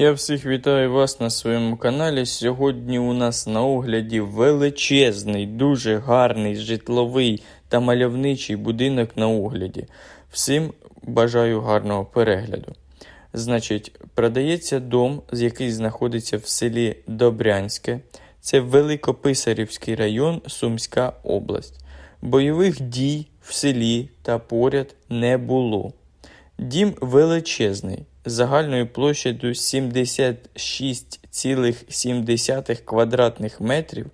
Я всіх вітаю вас на своєму каналі. Сьогодні у нас на огляді величезний, дуже гарний житловий та мальовничий будинок на огляді. Всім бажаю гарного перегляду. Значить, продається дом, який знаходиться в селі Добрянське. Це Великописарівський район, Сумська область. Бойових дій в селі та поряд не було. Дім величезний, загальною площадю 76,7 квадратних метрів,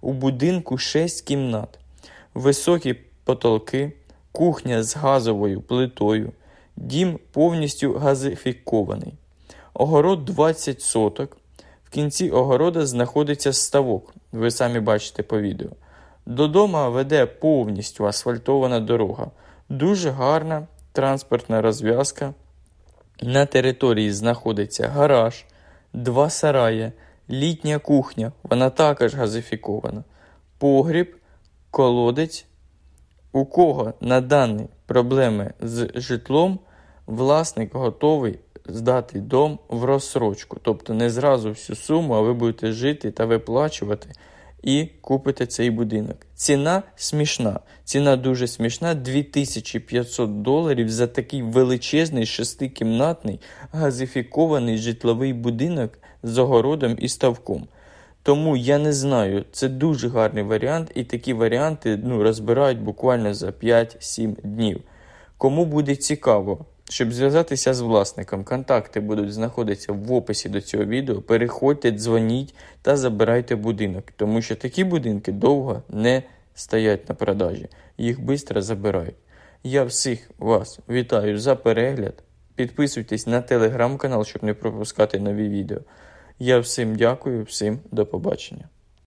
у будинку 6 кімнат, високі потолки, кухня з газовою плитою, дім повністю газифікований. Огород 20 соток. В кінці огорода знаходиться ставок, ви самі бачите по відео. Додому веде повністю асфальтована дорога. Дуже гарна транспортна розв'язка. На території знаходиться гараж, два сараї, літня кухня, вона також газифікована, погріб, колодець. У кого на дані проблеми з житлом, власник готовий здати дом в розсрочку. Тобто не зразу всю суму, а ви будете жити та виплачувати і купите цей будинок. Ціна смішна. Ціна дуже смішна 2500 доларів за такий величезний шестикімнатний газифікований житловий будинок з огородом і ставком. Тому я не знаю, це дуже гарний варіант, і такі варіанти ну, розбирають буквально за 5-7 днів. Кому буде цікаво, щоб зв'язатися з власником, контакти будуть знаходитися в описі до цього відео. Переходьте, дзвоніть та забирайте будинок, тому що такі будинки довго не стоять на продажі, їх швидко забирають. Я всіх вас вітаю за перегляд. Підписуйтесь на телеграм-канал, щоб не пропускати нові відео. Я всім дякую, всім до побачення.